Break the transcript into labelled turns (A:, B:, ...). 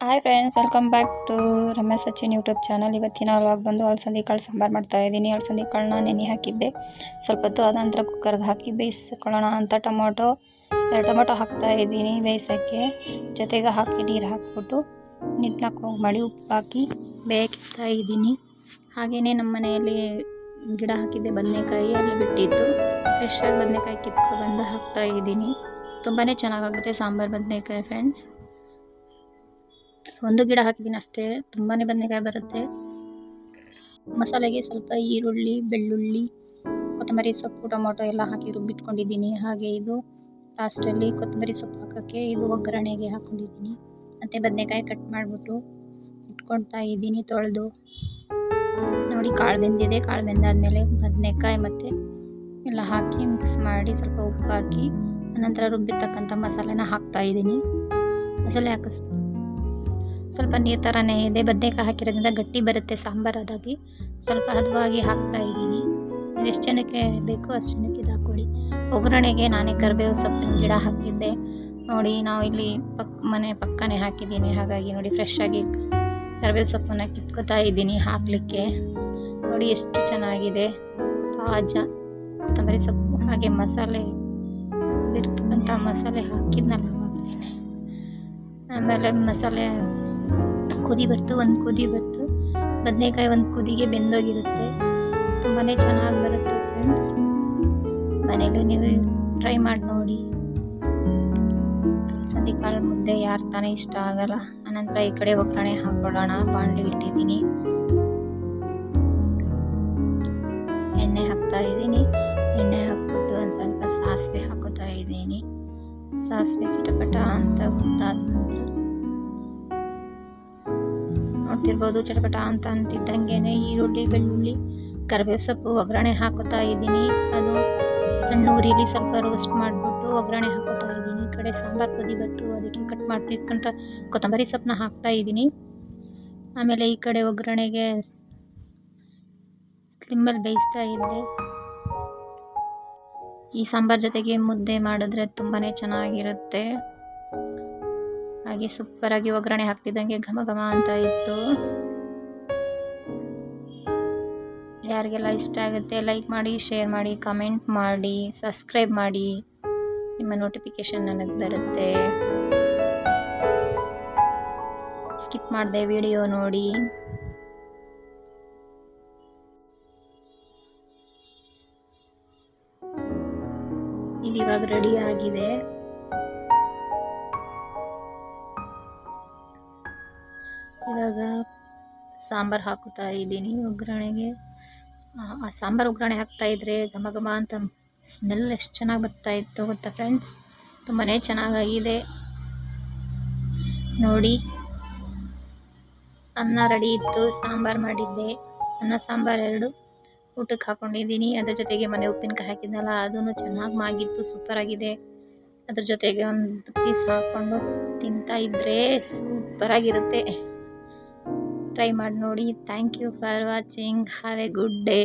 A: Hi friends welcome back to Ramesh Sachin YouTube channel ಇವತ್ತಿನ ಅವಾಗ ಬಂದು ಅಲಸಂದಿ ಕಾಳು ಸಾಂಬಾರು ಮಾಡ್ತಾ ಇದ್ದೀನಿ. ಅಲಸಂದಿ ಕಾಳನ್ನ ನೆನೆ ಹಾಕಿದ್ದೆ. ಸ್ವಲ್ಪ ಹೊತ್ತು ಆದ ನಂತರ ಕುಕ್ಕರ್ಗೆ ಹಾಕಿ ಬೇಯಿಸ್ಕೊಳ್ಳೋಣ ಅಂತ ಟೊಮೊಟೊ, ಎರಡು ಟೊಮೊಟೊ ಹಾಕ್ತಾ ಇದ್ದೀನಿ ಬೇಯಿಸೋಕ್ಕೆ. ಜೊತೆಗೆ ಹಾಕಿ ನೀರು ಹಾಕ್ಬಿಟ್ಟು ನಿಟ್ನಾಕ್ ಹೋಗಿ ಮಾಡಿ ಉಪ್ಪು ಹಾಕಿ ಬೇಯಕ್ತಾ ಇದ್ದೀನಿ. ಹಾಗೆಯೇ ನಮ್ಮ ಮನೆಯಲ್ಲಿ ಗಿಡ ಹಾಕಿದ್ದೆ ಬದನೆಕಾಯಿ. ಅಲ್ಲಿ ಬಿಟ್ಟಿತ್ತು ಫ್ರೆಶ್ಶಾಗಿ ಬದನೆಕಾಯಿ ಕಿತ್ಕೊಬಂದು ಹಾಕ್ತಾ ಇದ್ದೀನಿ. ತುಂಬಾ ಚೆನ್ನಾಗಾಗುತ್ತೆ ಸಾಂಬಾರು ಬದನೆಕಾಯಿ ಫ್ರೆಂಡ್ಸ್ ಒಂದು ಗಿಡ ಹಾಕಿದ್ದೀನಿ ಅಷ್ಟೇ. ತುಂಬಾ ಬದನೆಕಾಯಿ ಬರುತ್ತೆ. ಮಸಾಲೆಗೆ ಸ್ವಲ್ಪ ಈರುಳ್ಳಿ, ಬೆಳ್ಳುಳ್ಳಿ, ಕೊತ್ತಂಬರಿ ಸೊಪ್ಪು, ಟೊಮೊಟೊ ಎಲ್ಲ ಹಾಕಿ ರುಬ್ಬಿಟ್ಕೊಂಡಿದ್ದೀನಿ ಹಾಗೆ ಇದು ಲಾಸ್ಟಲ್ಲಿ ಕೊತ್ತಂಬರಿ ಸೊಪ್ಪು ಹಾಕೋಕ್ಕೆ ಇದು ಒಗ್ಗರಣೆಗೆ ಹಾಕ್ಕೊಂಡಿದ್ದೀನಿ ಮತ್ತು ಬದನೆಕಾಯಿ ಕಟ್ ಮಾಡಿಬಿಟ್ಟು ಇಟ್ಕೊಳ್ತಾ ಇದ್ದೀನಿ ತೊಳೆದು. ನೋಡಿ ಕಾಳು ಬೆಂದಿದೆ. ಕಾಳು ಬೆಂದಾದಮೇಲೆ ಬದನೆಕಾಯಿ ಮತ್ತು ಎಲ್ಲ ಹಾಕಿ ಮಿಕ್ಸ್ ಮಾಡಿ ಸ್ವಲ್ಪ ಉಪ್ಪು ಹಾಕಿ ನಂತರ ರುಬ್ಬಿರ್ತಕ್ಕಂಥ ಮಸಾಲೆನ ಹಾಕ್ತಾ ಇದ್ದೀನಿ. ಮಸಾಲೆ ಹಾಕಿಸ್ ಸ್ವಲ್ಪ ನೀರು ಥರನೇ ಇದೆ. ಬದನೇಕಾಯಿ ಹಾಕಿರೋದ್ರಿಂದ ಗಟ್ಟಿ ಬರುತ್ತೆ, ಸಾಂಬಾರು ಅದಾಗಿ. ಸ್ವಲ್ಪ ಹದವಾಗಿ ಹಾಕ್ತಾ ಇದ್ದೀನಿ. ಎಷ್ಟು ಜನಕ್ಕೆ ಬೇಕೋ ಅಷ್ಟು ಜನಕ್ಕೆ ಇದು ಹಾಕ್ಕೊಳ್ಳಿ. ಒಗ್ಗರಣೆಗೆ ನಾನೇ ಕರಿಬೇವು ಸೊಪ್ಪಿನ ಗಿಡ ಹಾಕಿದ್ದೆ. ನೋಡಿ, ನಾವು ಇಲ್ಲಿ ಪಕ್, ಮನೆ ಪಕ್ಕನೇ ಹಾಕಿದ್ದೀನಿ. ಹಾಗಾಗಿ ನೋಡಿ ಫ್ರೆಶ್ ಆಗಿ ಕರಿಬೇವು ಸೊಪ್ಪನ್ನು ಕಿತ್ಕೋತಾ ಇದ್ದೀನಿ ಹಾಕಲಿಕ್ಕೆ. ನೋಡಿ, ಎಷ್ಟು ಚೆನ್ನಾಗಿದೆ. ತಾಜಾ ಕೊತ್ತಂಬರಿ ಸೊಪ್ಪು, ಹಾಗೆ ಮಸಾಲೆ ಬಿರ್ತಕ್ಕಂಥ ಮಸಾಲೆ ಹಾಕಿದ್ನಲ್ಲ ಆಮೇಲೆ ಮಸಾಲೆ ಕುದಿ ಬರ್ತು, ಒಂದು ಕುದಿ ಬರ್ತು. ಬದನೆಕಾಯಿ ಒಂದು ಕುದಿಗೆ ಬೆಂದೋಗಿರುತ್ತೆ. ತುಂಬಾ ಚೆನ್ನಾಗಿ ಬರುತ್ತೆ ಫ್ರೆಂಡ್ಸ್ ಮನೇಲಿ ನೀವು ಟ್ರೈ ಮಾಡಿ ನೋಡಿ. ಅಲ್ಸಂದಿ ಕಾಳು ಮುದ್ದೆ ಯಾರು ತಾನೇ ಇಷ್ಟ ಆಗಲ್ಲ. ಆನಂತರ ಈ ಕಡೆ ಒಗ್ಗರಣೆ ಹಾಕೊಳ್ಳೋಣ. ಬಾಣಲಿ ಇಟ್ಟಿದ್ದೀನಿ. ಎಣ್ಣೆ ಹಾಕ್ತಾ ಇದ್ದೀನಿ. ಎಣ್ಣೆ ಹಾಕ್ಬಿಟ್ಟು ಒಂದು ಸ್ವಲ್ಪ ಸಾಸಿವೆ ಹಾಕೋತಾ ಇದ್ದೀನಿ. ಸಾಸಿವೆ ಚಿಟಪಟ ಅಂತ ಗೊತ್ತಾದ ನಂತರ ನೋಡ್ತಿರ್ಬೋದು ಚಟಪಟ ಅಂತ ಅಂತಿದ್ದಂಗೆ ಈರುಳ್ಳಿ, ಬೆಳ್ಳುಳ್ಳಿ ಕರಿಬೇವು ಸೊಪ್ಪು ಒಗ್ಗರಣೆ ಹಾಕೋತಾ ಇದ್ದೀನಿ. ಅದು ಸಣ್ಣ ಉರಿಲಿ ಸ್ವಲ್ಪ ರೋಸ್ಟ್ ಮಾಡಿಬಿಟ್ಟು ಒಗ್ಗರಣೆ ಹಾಕೋತಾ ಇದ್ದೀನಿ. ಈ ಕಡೆ ಸಾಂಬಾರು ಪುದಿ ಬತ್ತು ಅದಕ್ಕೆ ಕಟ್ ಮಾಡ್ತಿದ್ಕಂತ ಕೊತ್ತಂಬರಿ ಸೊಪ್ಪನ್ನ ಹಾಕ್ತಾ ಇದ್ದೀನಿ. ಆಮೇಲೆ ಈ ಕಡೆ ಒಗ್ಗರಣೆಗೆ ಸ್ಲಿಮ್ಮಲ್ಲಿ ಬೇಯಿಸ್ತಾ ಇದ್ದೆ. ಈ ಸಾಂಬಾರು ಜೊತೆಗೆ ಮುದ್ದೆ ಮಾಡಿದ್ರೆ ತುಂಬಾ ಚೆನ್ನಾಗಿರುತ್ತೆ. ಹಾಗೆ ಸೂಪರಾಗಿ ಒಗ್ಗರಣೆ ಹಾಕ್ತಿದ್ದಂಗೆ ಘಮ ಘಮ ಅಂತ ಇತ್ತು. ಯಾರಿಗೆಲ್ಲ ಇಷ್ಟ ಆಗುತ್ತೆ ಲೈಕ್ ಮಾಡಿ ಶೇರ್ ಮಾಡಿ ಕಮೆಂಟ್ ಮಾಡಿ ಸಬ್ಸ್ಕ್ರೈಬ್ ಮಾಡಿ. ನಿಮ್ಮ ನೋಟಿಫಿಕೇಶನ್ ನನಗೆ ಬರುತ್ತೆ. ಸ್ಕಿಪ್ ಮಾಡಿದೆ ವಿಡಿಯೋ ನೋಡಿ. ಇದು ಇವಾಗ ರೆಡಿ ಆಗಿದೆ. ಸಾಂಬಾರು ಹಾಕುತ್ತಾ ಇದ್ದೀನಿ ಒಗ್ಗರಣೆಗೆ. ಆ ಸಾಂಬಾರು ಒಗ್ಗರಣೆ ಹಾಕ್ತಾಯಿದ್ರೆ ಘಮ ಘಮ ಅಂತ ಸ್ಮೆಲ್ ಎಷ್ಟು ಚೆನ್ನಾಗಿ ಬರ್ತಾ ಇತ್ತು ಗೊತ್ತಾ ಫ್ರೆಂಡ್ಸ್ ತುಂಬಾ ಚೆನ್ನಾಗಾಗಿದೆ. ನೋಡಿ. ಅನ್ನ ರೆಡಿ ಇತ್ತು, ಸಾಂಬಾರು ಮಾಡಿದ್ದೆ. ಅನ್ನ, ಸಾಂಬಾರು ಎರಡು ಊಟಕ್ಕೆ ಹಾಕ್ಕೊಂಡಿದ್ದೀನಿ ಅದ್ರ ಜೊತೆಗೆ ಮನೆ ಉಪ್ಪಿನಕಾಯಿ ಹಾಕಿದ್ನಲ್ಲ ಅದೂ ಚೆನ್ನಾಗಿ ಮಾಗಿತ್ತು ಸೂಪರಾಗಿದೆ ಅದ್ರ ಜೊತೆಗೆ ಒಂದು ಪೀಸ್ ಹಾಕ್ಕೊಂಡು ತಿಂತಾ ಇದ್ದರೆ ಸೂಪರಾಗಿರುತ್ತೆ ಟ್ರೈ ಮಾಡಿ ನೋಡಿ. Thank you for watching have a good day